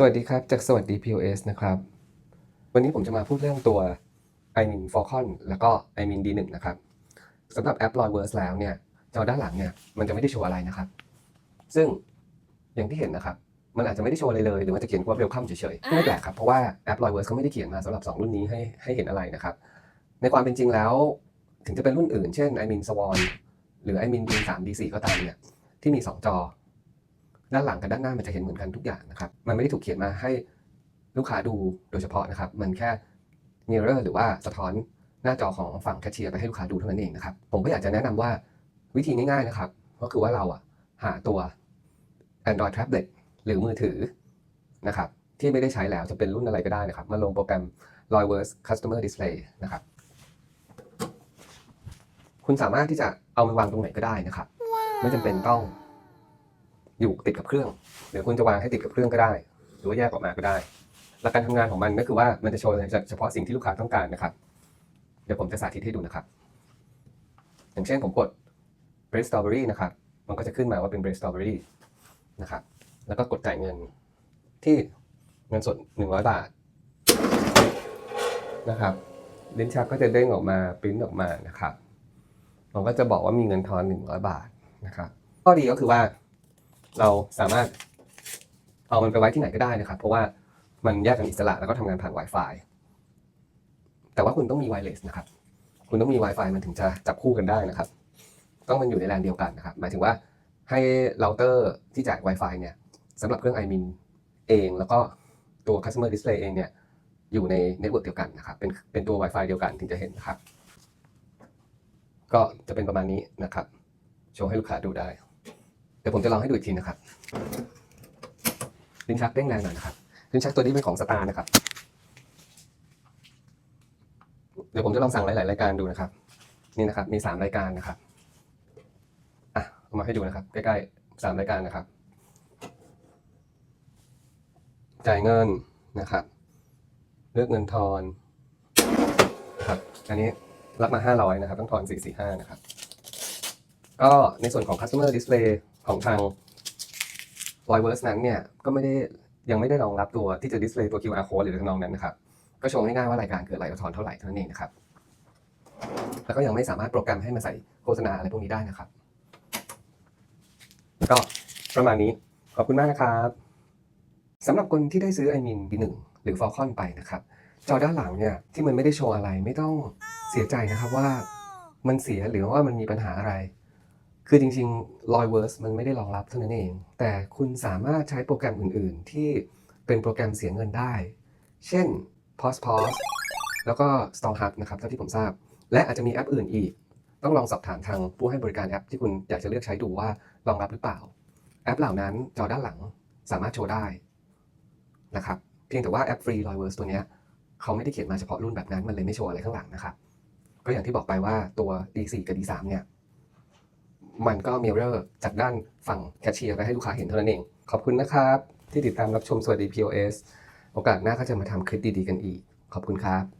สวัสดีครับ จากสวัสดี POS นะครับ วันนี้ผมจะมาพูดเรื่องตัว i m i n Falcon แล้วก็ i m i n D1 นะครับสำหรับแอป Logverse แล้วเนี่ยจอด้านหลังเนี่ยมันจะไม่ได้โชว์อะไรนะครับ ซึ่งอย่างที่เห็นนะครับ มันอาจจะไม่ได้โชว์อะไรเลย หรือว่าจะเขียนว่า Welcome เฉยๆไม่แปลกครับ เพราะว่าแอป Logverse เขาไม่ได้เขียนมาสำหรับ 2 รุ่นนี้ให้ให้เห็นอะไรนะครับ ในความเป็นจริงแล้ว ถึงจะเป็นรุ่นอื่น เช่น i m i n Swan หรือ i m i n D3 D4 ก็ตามเนี่ยที่มี 2 จอ ด้านหลังกับด้านหน้ามันจะเห็นเหมือนกันทุกอย่างนะครับ มันไม่ได้ถูกเขียนมาให้ลูกค้าดูโดยเฉพาะนะครับ มันแค่ mirror หรือว่าสะท้อนหน้าจอของฝั่งแคชเชียร์ไปให้ลูกค้าดูเท่านั้นเองนะครับ ผมก็อยากจะแนะนำว่าวิธีง่ายๆนะครับ ก็คือว่าเราอะหาตัว Android tablet หรือมือถือนะครับที่ไม่ได้ใช้แล้วจะเป็นรุ่นอะไรก็ได้นะครับ มาลงโปรแกรม Logverse Customer Display นะครับ คุณสามารถที่จะเอามันวางตรงไหนก็ได้นะครับ ไม่จำเป็นต้อง อยู่ติดกับเครื่อง หรือคุณจะวางให้ติดกับเครื่องก็ได้ หรือว่าแยกออกมาก็ได้ หลักการทำงานของมันก็คือว่ามันจะโชว์เฉพาะสิ่งที่ลูกค้าต้องการนะครับ เดี๋ยวผมจะสาธิตให้ดูนะครับ อย่างเช่นผมกด bread strawberry นะครับ มันก็จะขึ้นมาว่าเป็น bread strawberry นะครับ แล้วก็กดจ่ายเงินที่เงินสด 100 บาทนะครับลิ้นชักก็จะเด้งออกมาปริ้นออกมานะครับมันก็จะบอกว่ามีเงินทอน 100 บาทนะครับข้อดีก็คือว่า เราสามารถเอามันไปไว้ที่ไหนก็ได้นะครับ เพราะว่ามันแยกกันอิสระแล้วก็ทำงานผ่าน Wi-Fi แต่ว่าคุณต้องมี wireless นะครับ คุณต้องมี Wi-Fi มันถึงจะจับคู่กันได้นะครับ ต้องมันอยู่ในแลนเดียวกันนะครับ หมายถึงว่าให้เราเตอร์ที่จ่าย Wi-Fi เนี่ยสำหรับเครื่อง iMin เองแล้วก็ตัว Customer Display เองเนี่ยอยู่ในเน็ตเวิร์กเดียวกันนะครับ เป็นเป็นตัว Wi-Fi เดียวกันถึงจะเห็นนะครับ ก็จะเป็นประมาณนี้นะครับ โชว์ให้ลูกค้าดูได้ เดี๋ยวผมจะลองให้ดูอีกทีนะครับลิ้นชักเด้งแรงหน่อยนะครับลิ้นชักตัวนี้เป็นของสตาร์นะครับ เดี๋ยวผมจะลองสั่งหลาย ๆ รายการดูนะครับ นี่นะครับ มีสามรายการนะครับอะเอามาให้ดูนะครับ ใกล้ๆสามรายการนะครับ จ่ายเงินนะครับ เลือกเงินทอนครับอันนี้รับมาห้าร้อยนะครับ ต้องทอนสี่สี่ห้านะครับ ก็ในส่วนของ customer display ของทาง Logverse นั้นเนี่ยก็ไม่ได้ยังไม่ได้รองรับตัวที่จะ display ตัว QR code หรือทำนองนั้นนะครับ ก็โชว์ง่ายๆว่ารายการเกิดอะไรก็ถอนเท่าไหร่เท่านั้นเองนะครับ แล้วก็ยังไม่สามารถโปรแกรมให้มาใส่โฆษณาอะไรพวกนี้ได้นะครับ ก็ประมาณนี้ขอบคุณมากนะครับสำหรับคนที่ได้ซื้อ i m i n B1 หรือ Falcon ไปนะครับ จอด้านหลังเนี่ยที่มันไม่ได้โชว์อะไรไม่ต้องเสียใจนะครับว่ามันเสียหรือว่ามันมีปัญหาอะไร คือจริงๆ Logverse มันไม่ได้รองรับเท่านั้นเอง แต่คุณสามารถใช้โปรแกรมอื่นๆ ที่เป็นโปรแกรมเสียเงินได้ เช่น Pause Pause แล้วก็ Store Hub นะครับเท่าที่ผมทราบ และอาจจะมีแอปอื่นอีก ต้องลองสอบถามทางผู้ให้บริการแอปที่คุณอยากจะเลือกใช้ดูว่ารองรับหรือเปล่า แอปเหล่านั้นจอด้านหลังสามารถโชว์ได้นะครับเพียงแต่ว่าแอปฟรี Logverse ตัวเนี้ยเขาไม่ได้เขียนมาเฉพาะรุ่นแบบนั้นมันเลยไม่โชว์อะไรข้างหลังนะครับก็อย่างที่บอกไปว่าตัว D4 กับ D3 เนี่ย มันก็มิเรอร์จากด้านฝั่งแคชเชียร์ไปให้ลูกค้าเห็นเท่านั้นเอง ขอบคุณนะครับ ที่ติดตามรับชมสวัสดี POS โอกาสหน้าก็จะมาทำคลิปดีๆกันอีก ขอบคุณครับ